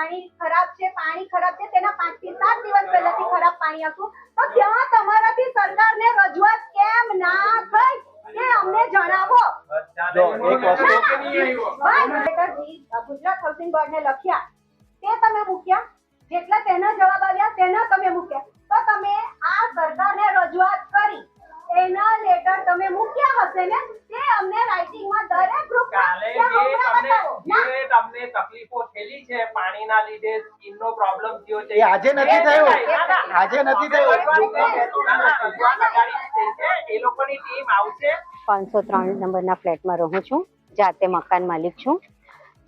પાણી ખરાબ છે પાણી ખરાબ છે તેના પાંચથી સાત દિવસ પહેલાથી ખરાબ પાણી હતું. તો ત્યાં તમારાથી સરકારને રજૂઆત કેમ ના થઈ તે અમને જણાવો. ગુજરાત હાઉસિંગ બોર્ડને લખ્યા. તે તમે મૂક્યા. જેટલા તેના જવાબ આવ્યા તેના તમે મૂક્યા. તો તમે આ સરકારને રજૂઆત કરી એના લેટર તમે મૂક્યા હશે ને તે અમને રાઇટિંગમાં દરેક ગ્રુપમાં કાલે જે ત્યાં તમને બતાવો. ના, જે તમને તકલીફો થયેલી છે પાણીના લીધે સ્કિનનો પ્રોબ્લેમ થયો છે. એ આજે નથી થયું. આજે નથી થયું. એ લોકોની ટીમ આવશે. પાંચસો ત્રણ નંબરના ફ્લેટમાં રહું છું. જાતે મકાન માલિક છું.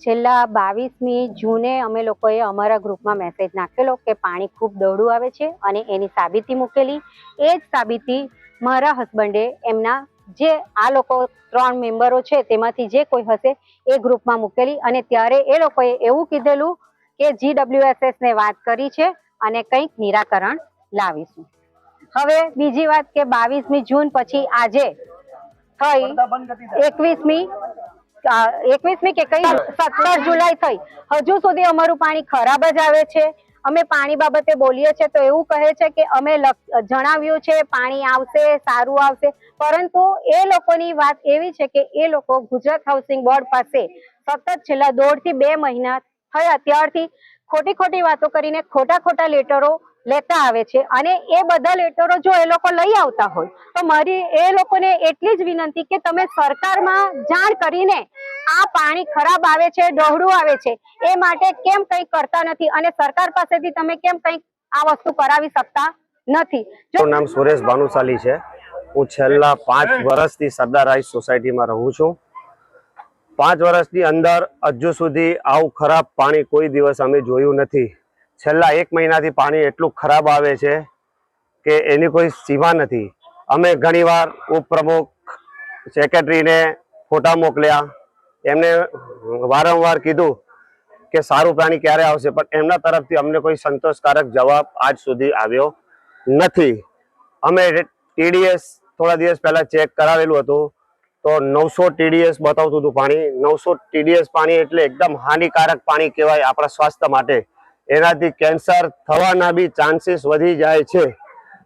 છેલ્લા બાવીસમી જૂને અમે લોકોએ અમારા ગ્રુપમાં મેસેજ નાખેલો કે પાણી ખૂબ દોડું આવે છે અને એની સાબિતી મૂકેલી. એ જ સાબિતી મારા હસબન્ડે એમના જે આ લોકો ત્રણ મેમ્બરો છે તેમાંથી જે કોઈ હશે એ ગ્રુપમાં મૂકેલી અને ત્યારે એ લોકોએ એવું કીધેલું કે જીડબ્લ્યુએસએસ ને વાત કરી છે અને કંઈક નિરાકરણ લાવીશું. હવે બીજી વાત કે બાવીસમી જૂન પછી આજે થઈ. એકવીસમી એકવીસમી કે કઈ સત્તર જુલાઈ થઈ. હજુ સુધી અમારું પાણી ખરાબ જ આવે છે. અમે પાણી બાબતે બોલીએ છીએ તો એવું કહે છે કે અમે લખ- જણાવ્યું છે પાણી આવશે સારું આવશે. પરંતુ એ લોકોની વાત એવી છે કે એ લોકો ગુજરાત હાઉસિંગ બોર્ડ પાસે સતત છેલ્લા દોઢથી બે મહિના થયા ત્યારથી ખોટી ખોટી વાતો કરીને ખોટા ખોટા લેટરો લેતા આવે છે અને એ બધા લેટરો જો એ લોકો લઈ આવતા હોય તો મારી એ લોકોને એટલી જ વિનંતી કે તમે સરકારમાં જાણ કરીને આ પાણી ખરાબ આવે છે ડહોળું આવે છે એ માટે કેમ કંઈ કરતા નથી અને સરકાર પાસેથી તમે કેમ કંઈ આ વસ્તુ કરાવી શકતા નથી? જો મારું નામ સુરેશ ભાનુશાલી છે. હું છેલ્લા પાંચ વર્ષથી સરદાર રાઈસ સોસાયટીમાં રહું છું. પાંચ વર્ષની અંદર હજુ સુધી આવું ખરાબ પાણી કોઈ દિવસ અમે જોયું નથી. છેલ્લા એક મહિનાથી પાણી એટલું ખરાબ આવે છે કે એની કોઈ સીમા નથી. અમે ઘણીવાર ઉપપ્રમુખ સેક્રેટરીને ફોટા મોકલ્યા. એમને વારંવાર કીધું કે સારું પાણી ક્યારે આવશે, પણ એમના તરફથી અમને કોઈ સંતોષકારક જવાબ આજ સુધી આવ્યો નથી. અમે ટીડીએસ થોડા દિવસ પહેલાં ચેક કરાવેલું હતું. તો નવસો ટીડીએસ બતાવતું હતું પાણી. નવસો ટીડીએસ પાણી એટલે એકદમ હાનિકારક પાણી કહેવાય આપણા સ્વાસ્થ્ય માટે. એનાથી કેન્સર થવાના બી ચાન્સીસ વધી જાય છે.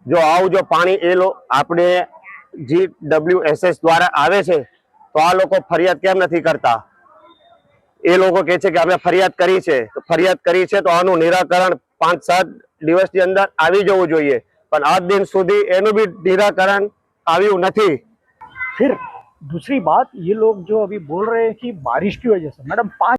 જો આવું જો પાણી એ લો, આપણે જી ડબલ્યુ એસ દ્વારા આવે છે, તો આ લોકો ફરિયાદ કેમ નથી કરતા? એ લોકો કહે છે કે અમે ફરિયાદ કરી છે. તો ફરિયાદ કરી છે તો આનું નિરાકરણ પાંચ સાત દિવસની અંદર આવી જવું જોઈએ. પણ આજ દિન સુધી એનું બી નિરાકરણ આવ્યું નથી. फिर दूसरी बात ये लोग जो अभी बोल रहे हैं कि बारिश की वजह से मैडम पाँच